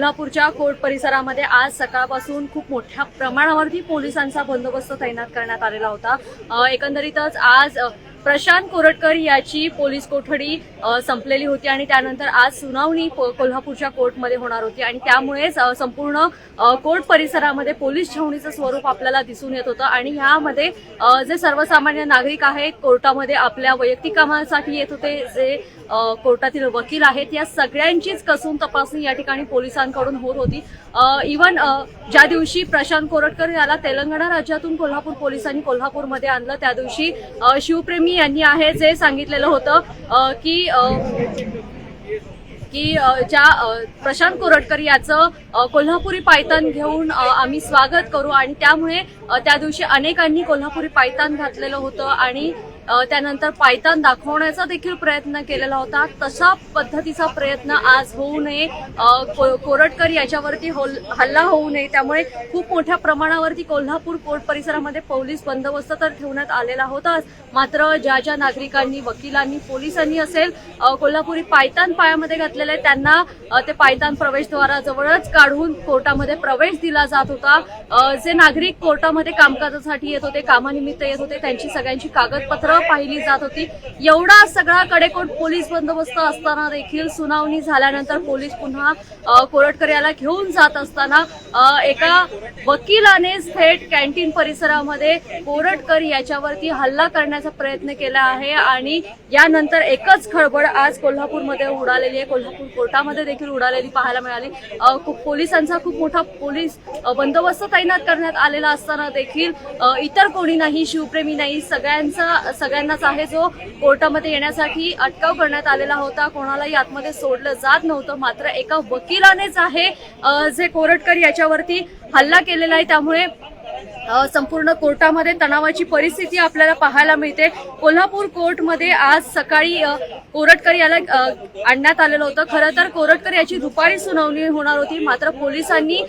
कोल्हापूरच्या कोर्ट परिसरामध्ये आज सकाळपासून खूप मोठ्या प्रमाणावरती पोलिसांचा बंदोबस्त तैनात करण्यात आलेला होता. एकंदरीतच आज प्रशांत कोरटकर याची पोलीस कोठडी संपलेली होती आणि त्यानंतर आज सुनावणी कोल्हापूरच्या कोर्टमध्ये होणार होती आणि त्यामुळेच संपूर्ण कोर्ट परिसरामध्ये पोलीस छावणीचं स्वरूप आपल्याला दिसून येत होतं आणि ह्यामध्ये जे सर्वसामान्य नागरिक आहेत कोर्टामध्ये आपल्या वैयक्तिक कामासाठी येत होते जे कोर्टातील वकील आहेत. या सगळ्यांचीच कसून तपासणी या ठिकाणी पोलिसांकडून होत होती. इवन ज्या दिवशी प्रशांत कोरटकर याला तेलंगणा राज्यातून कोल्हापूर पोलिसांनी कोल्हापूरमध्ये आणलं त्या दिवशी शिवप्रेमी यांनी आहे जे सांगितलेलं होतं की की ज्या प्रशांत कोरटकर याचं कोल्हापुरी पायतान घेऊन आम्ही स्वागत करू. आणि त्यामुळे त्या दिवशी अनेकांनी कोल्हापुरी पायतान घातलेलं होतं. आणि त्यानंतर पायतान दाखवण्याचा देखील प्रयत्न केलेला होता. तशा पद्धतीचा प्रयत्न आज होऊ नये. को- कोरटकर याच्यावरती होल- हल्ला होऊ नये. त्यामुळे खूप मोठ्या प्रमाणावरती कोल्हापूर कोर्ट परिसरामध्ये पोलीस बंदोबस्त तर ठेवण्यात आलेला होताच. मात्र ज्या ज्या नागरिकांनी वकिलांनी पोलिसांनी असेल कोल्हापुरी पायतान पायामध्ये घातलेले त्यांना ते पायतान प्रवेशद्वाराजवळच काढून कोर्टामध्ये प्रवेश दिला जात होता. जे नागरिक कोर्टामध्ये कामकाजासाठी येत होते कामानिमित्त येत होते त्यांची सगळ्यांची कागदपत्र पाहिली जात होती. एवढा सगळा कडेकोट पोलीस बंदोबस्त असताना देखील सुनावणी झाल्यानंतर पोलीस पुन्हा कोरटकर याला घेऊन जात असताना एका वकिलानेच थेट कॅन्टीन परिसरामध्ये कोरटकर याच्यावरती हल्ला करण्याचा प्रयत्न केला आहे आणि यानंतर एकच खळबळ आज कोल्हापूरमध्ये उडालेली आहे. कोल्हापूर कोर्टामध्ये देखील उडालेली पाहायला मिळाली. खूप पोलिसांचा खूप मोठा पोलीस बंदोबस्त तैनात करण्यात आलेला असताना देखील इतर कोणी नाही शिवप्रेमी नाही सगळ्यांचा सगळ्यांनाच आहे जो कोर्टामध्ये येण्यासाठी अटकाव करण्यात आलेला होता. कोणालाही आतमध्ये सोडलं जात नव्हतं. मात्र एका वकिलानेच आहे जे कोरटकर याच्यावरती हल्ला केलेला आहे. त्यामुळे संपूर्ण कोर्टामध्ये तणावाची परिस्थिती आपल्याला पाहायला मिळते. कोल्हापूर कोर्टमध्ये आज सकाळी कोरटकर याला आणण्यात आलेलं होतं. खरं तर कोरटकर याची दुपारी सुनावणी होणार होती. मात्र पोलिसांनी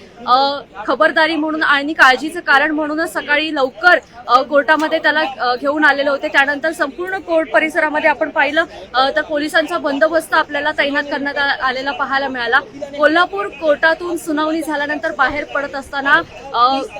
खबरदारी म्हणून आणि काळजीचं कारण म्हणूनच सकाळी लवकर कोर्टामध्ये त्याला घेऊन आलेले होते. त्यानंतर संपूर्ण कोर्ट परिसरामध्ये आपण पाहिलं तर पोलिसांचा बंदोबस्त आपल्याला तैनात करण्यात आलेला पाहायला मिळाला. कोल्हापूर कोर्टातून सुनावणी झाल्यानंतर बाहेर पडत असताना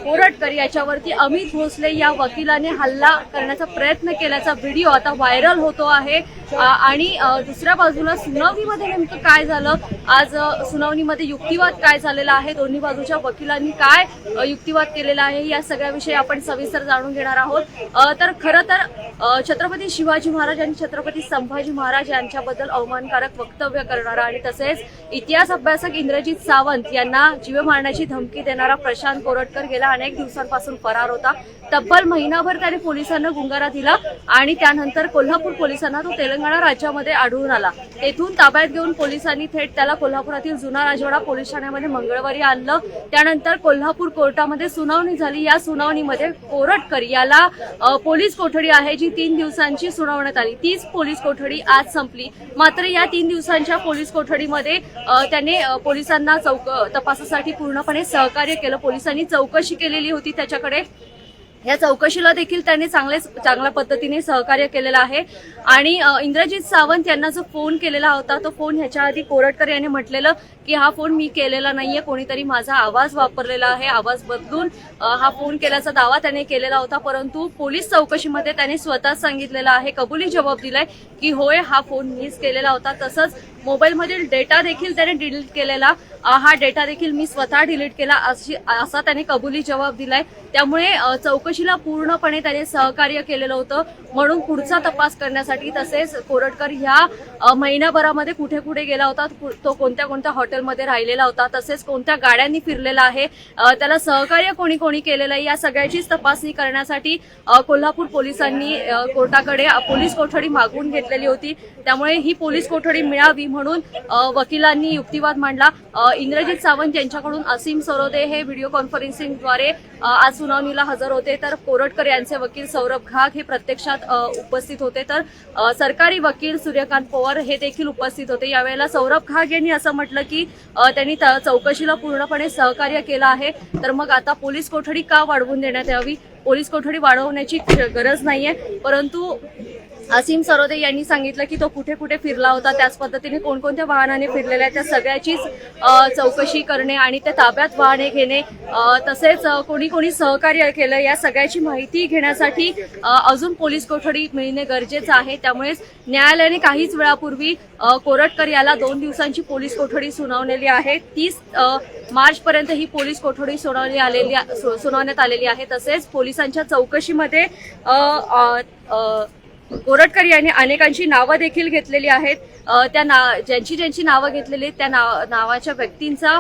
कोरटकर याच्यावर याच्यावरती अमित भोसले या वकिलाने हल्ला करण्याचा प्रयत्न केल्याचा व्हिडिओ आता व्हायरल होतो आहे. आणि दुसऱ्या बाजूला सुनावणीमध्ये नेमकं काय झालं? आज सुनावणीमध्ये युक्तिवाद काय झालेला आहे? दोन्ही बाजूच्या वकिलांनी काय युक्तिवाद केलेला आहे? या सगळ्याविषयी आपण सविस्तर जाणून घेणार आहोत. तर खरं तर छत्रपती शिवाजी महाराज आणि छत्रपती संभाजी महाराज यांच्याबद्दल अवमानकारक वक्तव्य करणारा आणि तसेच इतिहास अभ्यासक इंद्रजित सावंत यांना जीव मारण्याची धमकी देणारा प्रशांत कोरटकर गेल्या अनेक दिवसांपासून फरार होता. तब्बल महिनाभर त्याने पोलिसांना गुंगारा दिला आणि त्यानंतर कोल्हापूर पोलिसांना तो तेलंगणा राज्यामध्ये आढळून आला. तेथून ताब्यात घेऊन पोलिसांनी थेट त्याला कोल्हापुरातील जुना राजवाडा पोलीस ठाण्यामध्ये मंगळवारी आणलं. त्यानंतर कोल्हापूर कोर्टामध्ये सुनावणी झाली. या सुनावणीमध्ये कोरटकर याला पोलीस कोठडी आहे जी तीन दिवसांची सुनावण्यात आली. तीच पोलीस कोठडी आज संपली. मात्र या तीन दिवसांच्या पोलीस कोठडीमध्ये त्याने पोलिसांना चौक तपासासाठी पूर्णपणे सहकार्य केलं. पोलिसांनी चौकशी केलेली होती त्याच्याकडे. या चौकशीला देखील त्यांनी चांगले चांगल्या पद्धतीने सहकार्य केलेलं आहे. आणि इंद्रजित सावंत यांना जो फोन केलेला होता तो फोन ह्याच्या आधी कोरटकर यांनी म्हटलेलं की हा फोन मी केलेला नाहीये कोणीतरी माझा आवाज वापरलेला आहे आवाज बदलून हा फोन केल्याचा दावा त्याने केलेला होता परंतु पोलीस चौकशीमध्ये त्याने स्वतः सांगितलेला आहे कबुली जबाब दिलाय की होय हा फोन मीच केलेला होता तसंच मोबाईलमधील डेटा देखील त्याने डिलीट केलेला हा डेटा देखील मी स्वतः डिलीट केला अशी असा त्याने कबुली जबाब दिलाय. त्यामुळे चौकशीला पूर्णपणे त्याने सहकार्य केलेलं होतं म्हणून पुढचा तपास करण्यासाठी तसेच कोरटकर ह्या महिन्याभरामध्ये कुठे कुठे गेला होता तो कोणत्या कोणत्या हॉटेलमध्ये राहिलेला होता. तसेच कोणत्या गाड्यांनी फिरलेला आहे त्याला सहकार्य कोणी कोणी केलेलं आहे या सगळ्याचीच तपासणी करण्यासाठी कोल्हापूर पोलिसांनी कोर्टाकडे पोलीस कोठडी मागून घेतलेली होती. त्यामुळे ही पोलीस कोठडी मिळावी म्हणून वकिलांनी युक्तिवाद मांडला. इंद्रजित सावंत यांच्याकडून असीम सरोदे हे व्हिडिओ कॉन्फरन्सिंगद्वारे आज सुनावणीला हजर होते. तर कोरटकर यांचे वकील सौरभ घाग हे प्रत्यक्षात उपस्थित होते. तर सरकारी वकील सूर्यकांत पवार हे देखील उपस्थित होते. यावेळेला सौरभ घाग यांनी असं म्हटलं की यासाठी त्यांनी चौकशीला पूर्णपणे सहकार्य केलं आहे. तर मग आता पोलीस कोठडी का वाढवून देण्यात यावी? पोलीस कोठडी वाढवण्याची गरज नाहीये. परंतु असीम सरोदे यांनी सांगितलं की तो कुठे कुठे फिरला होता त्याच पद्धतीने कोणकोणत्या वाहनाने फिरलेल्या आहेत त्या सगळ्याचीच चौकशी करणे आणि त्या ताब्यात वाहने घेणे तसेच कोणी कोणी सहकार्य केलं या सगळ्याची माहिती घेण्यासाठी अजून पोलीस कोठडी मिळणे गरजेचं आहे. त्यामुळेच न्यायालयाने काहीच वेळापूर्वी कोरटकर याला दोन दिवसांची पोलीस कोठडी सुनावलेली आहे. तीस मार्च पर्यंत ही पोलीस कोठडी सुनावली आलेली सु- सुनावण्यात आलेली आहे. तसेच पोलिसांच्या चौकशीमध्ये कोरटकर यांनी अनेकांची नावं देखील घेतलेली आहेत. त्या ना ज्यांची ज्यांची नावं घेतलेली आहेत त्या नाव नावाच्या व्यक्तींचा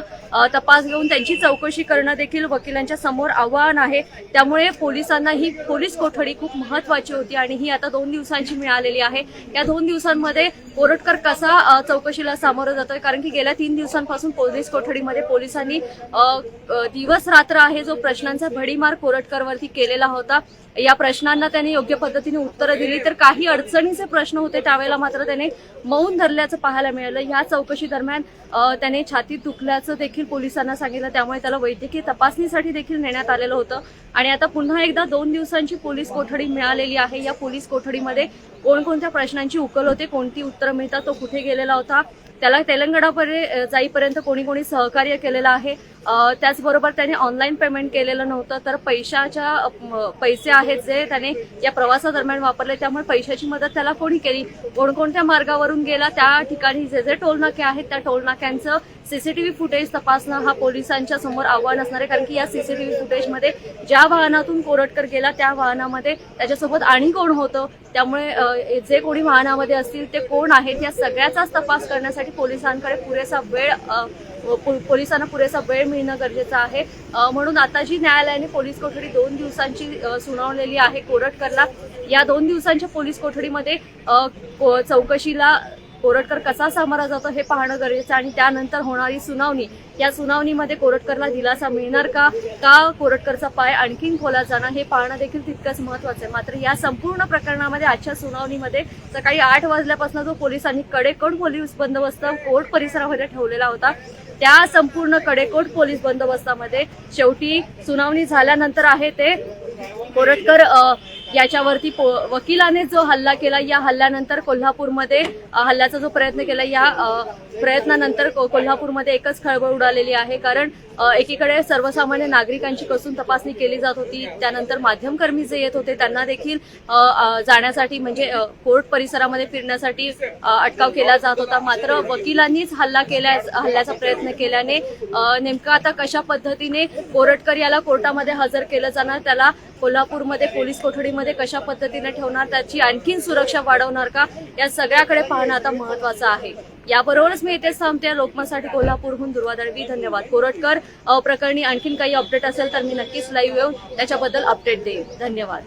तपास घेऊन त्यांची चौकशी करणं देखील वकिलांच्या समोर आव्हान आहे. त्यामुळे पोलिसांना ही पोलीस कोठडी खूप महत्वाची होती आणि ही आता दोन दिवसांची मिळालेली आहे. या दोन दिवसांमध्ये कोरटकर कसा चौकशीला सामोरं जातोय? कारण की गेल्या तीन दिवसांपासून पोलीस कोठडीमध्ये पोलिसांनी दिवस रात्र आहे जो प्रश्नांचा भडीमार कोरटकरवरती केलेला होता. या प्रश्नांना त्याने योग्य पद्धतीने उत्तरं दिली. तर काही अडचणीचे प्रश्न होते त्यावेळेला मात्र त्याने मौन धरल्याचं पाहायला मिळालं. या चौकशी दरम्यान त्याने छातीत दुखल्याचं देखील पोलिसांना सांगितलं. त्यामुळे त्याला वैद्यकीय तपासणीसाठी देखील नेण्यात आलेलं होतं. आणि आता पुन्हा एकदा दोन दिवसांची पोलीस कोठडी मिळालेली आहे. या पोलीस कोठडीमध्ये कोणकोणत्या प्रश्नांची उकल होते कोणती उत्तरं मिळतात तो कुठे गेलेला होता? त्याला तेलंगणापर्यंत जाईपर्यंत कोणी कोणी सहकार्य केलेलं आहे. त्याचबरोबर त्याने ऑनलाईन पेमेंट केलेलं नव्हतं. तर पैशाच्या पैसे आहेत जे त्याने या प्रवासादरम्यान वापरले. त्यामुळे पैशाची मदत त्याला कोणी केली? कोणकोणत्या मार्गावरून गेला? त्या ठिकाणी जे जे टोलनाके आहेत त्या टोलनाक्यांचं सीसीटीव्ही फुटेज तपासणं हा पोलिसांच्या समोर आव्हान असणार आहे. कारण की या सीसीटीव्ही फुटेजमध्ये ज्या वाहनातून कोरटकर गेला त्या वाहनामध्ये त्याच्यासोबत आणि कोण होतं? त्यामुळे जे कोणी वाहनामध्ये असतील ते कोण आहेत? या सगळ्याचाच तपास करण्यासाठी पोलिसांकडे पुरेसा वेळ पोलिसांना पुरेसा वेळ मिळणं गरजेचं आहे. म्हणून आता जी न्यायालयाने पोलीस कोठडी दोन दिवसांची सुनावलेली आहे कोरटकरला या दोन दिवसांच्या पोलीस कोठडीमध्ये चौकशीला कोरटकर कसा सामोरा जातो हे पाहणं गरजेचं आहे. आणि त्यानंतर होणारी सुनावणी या सुनावणीमध्ये कोरटकरला दिलासा मिळणार का? का कोरटकरचा पाय आणखीन खोला जाणार? हे पाहणं देखील तितकंच महत्वाचं आहे. मात्र या संपूर्ण प्रकरणामध्ये आजच्या सुनावणीमध्ये सकाळी आठ वाजल्यापासून जो पोलिसांनी कडेकोट पोलीस बंदोबस्त कोर्ट परिसरामध्ये ठेवलेला होता. त्या संपूर्ण कडेकोट पोलीस बंदोबस्तामध्ये शेवटी सुनावणी झाल्यानंतर आहे ते कोरटकर याच्यावरती पो- वकिलाने जो हल्ला केला या हल्ल्यानंतर कोल्हापूरमध्ये हल्ल्याचा जो प्रयत्न केला या प्रयत्नानंतर कोल्हापूरमध्ये एकच खळबळ उडालेली आहे. कारण एकीकडे सर्वसामान्य नागरिकांची कसून तपासणी केली जात होती त्यानंतर माध्यमकर्मी जे येत होते त्यांना देखील जाण्यासाठी म्हणजे कोर्ट परिसरामध्ये फिरण्यासाठी अटकाव केला जात होता. मात्र वकिलांनीच हल्ला केल्या हल्ल्याचा प्रयत्न केल्याने नेमकं आता कशा पद्धतीने कोरटकर याला कोर्टामध्ये हजर केलं जाणार त्याला कोल्हापूरमध्ये पोलीस कोठडीमध्ये कशा पद्धतीने ठेवणार त्याची आणखीन सुरक्षा वाढवणार का या सगळ्याकडे पाहणं आता महत्वाचं आहे. याबरोबरच मी इथेच थांबते. लोकमतसाठी कोल्हापूरहून दुर्वा दळवी धन्यवाद. कोरटकर प्रकरणी आणखीन काही अपडेट असेल तर मी नक्कीच लाईव्ह येऊन त्याच्याबद्दल अपडेट देईन. धन्यवाद.